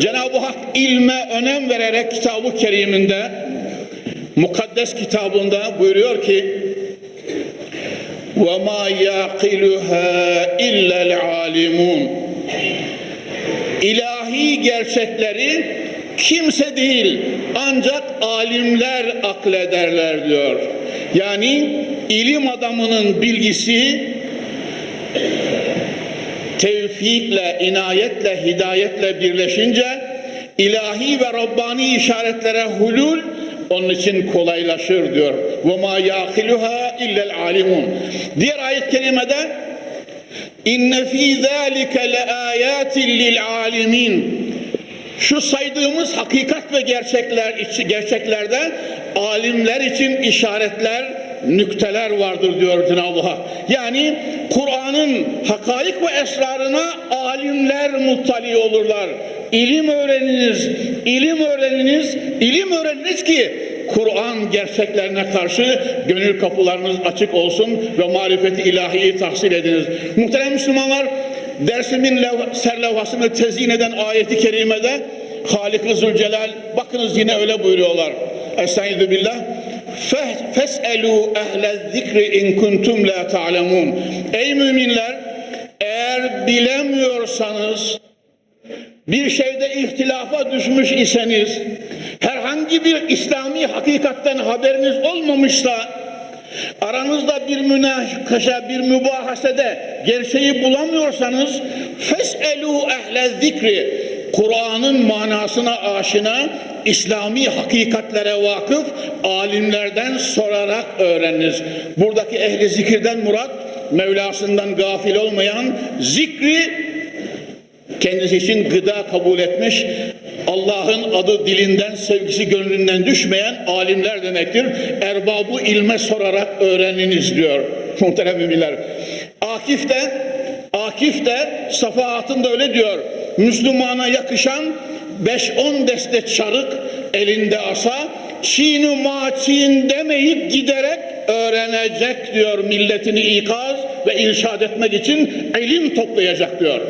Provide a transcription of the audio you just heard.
Cenab-ı Hak ilme önem vererek kitabı keriminde mukaddes kitabında buyuruyor ki ve ma yaqiluha illa'l alimun ilahi gerçekleri kimse değil ancak alimler aklederler diyor. Yani ilim adamının bilgisi tevfikle, inayetle, hidayetle birleşince ilahi ve Rabbani işaretlere hulul onun için kolaylaşır diyor. Ve ma yaqiluha illel alimun. Diğer ayet kerimede inne fi zalika laayatin lil alimin. Şu saydığımız hakikat ve gerçekler gerçeklerde alimler için işaretler, nükteler vardır diyor Cenab-ı Hak. Yani Kur'an'ın hakaik ve esrarına alimler muttali olurlar. İlim öğreniniz, ilim öğreniniz, ilim öğreniniz ki Kur'an gerçeklerine karşı gönül kapılarınız açık olsun ve marifeti ilahiyi tahsil ediniz. Muhterem Müslümanlar, dersimin lev- serlevhasını tezyin eden ayeti kerimede Halik-i Zülcelal bakınız yine öyle buyuruyorlar. Estaizu billah. Fe- Fes'elu ehle zikri in kuntum la ta'lemun. Ey müminler eğer bilemiyorsanız bir şeyde ihtilafa düşmüş iseniz herhangi bir İslami hakikatten haberiniz olmamışsa aranızda bir münakaşa, bir mübahasede gerçeği bulamıyorsanız feselu ehle zikri Kur'an'ın manasına aşina İslami hakikatlere vakıf alimlerden sorarak öğreniniz. Buradaki ehli zikirden murat Mevlasından gafil olmayan zikri kendisi için gıda kabul etmiş, Allah'ın adı dilinden, sevgisi gönlünden düşmeyen alimler demektir. Erbabı ilme sorarak öğreniniz diyor muhterem müminler. Akif de, Akif de Safahat'ında öyle diyor. Müslümana yakışan 5-10 deste çarık elinde asa, Çin'i maçin demeyip giderek öğrenecek diyor milletini ikaz ve irşad etmek için ilim toplayacak diyor.